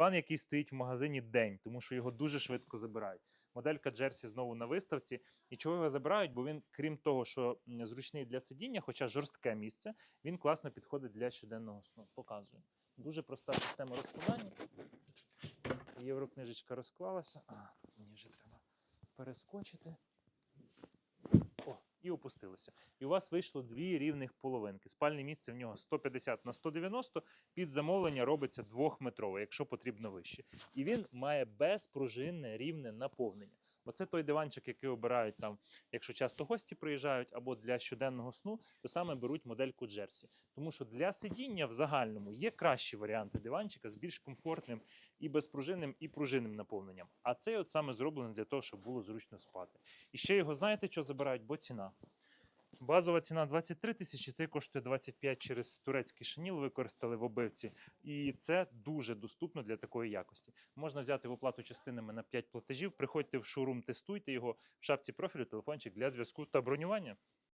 Пан, який стоїть в магазині день, тому що його дуже швидко забирають. Моделька Джерсі знову на виставці. І чого його забирають? Бо він, крім того, що зручний для сидіння, хоча жорстке місце, він класно підходить для щоденного сну. Показую. Дуже проста система розкладання. Єврокнижечка розклалася. А, мені вже треба перескочити. О, і опустилося. І у вас вийшло дві рівних половинки. Спальне місце в нього 150 на 190. Під замовлення робиться двохметрове, якщо потрібно вище. І він має безпружинне рівне наповнення. Оце той диванчик, який обирають там, якщо часто гості приїжджають, або для щоденного сну, то саме беруть модельку Джерсі. Тому що для сидіння в загальному є кращі варіанти диванчика з більш комфортним і безпружинним, і пружинним наповненням. А цей от саме зроблений для того, щоб було зручно спати. І ще його знаєте, що забирають? Бо ціна. Базова ціна 23 тисячі, це коштує 25 через турецький шаніл, використали в обивці. І це дуже доступно для такої якості. Можна взяти в оплату частинами на 5 платежів. Приходьте в шоурум, тестуйте його в шапці профілю, телефончик для зв'язку та бронювання.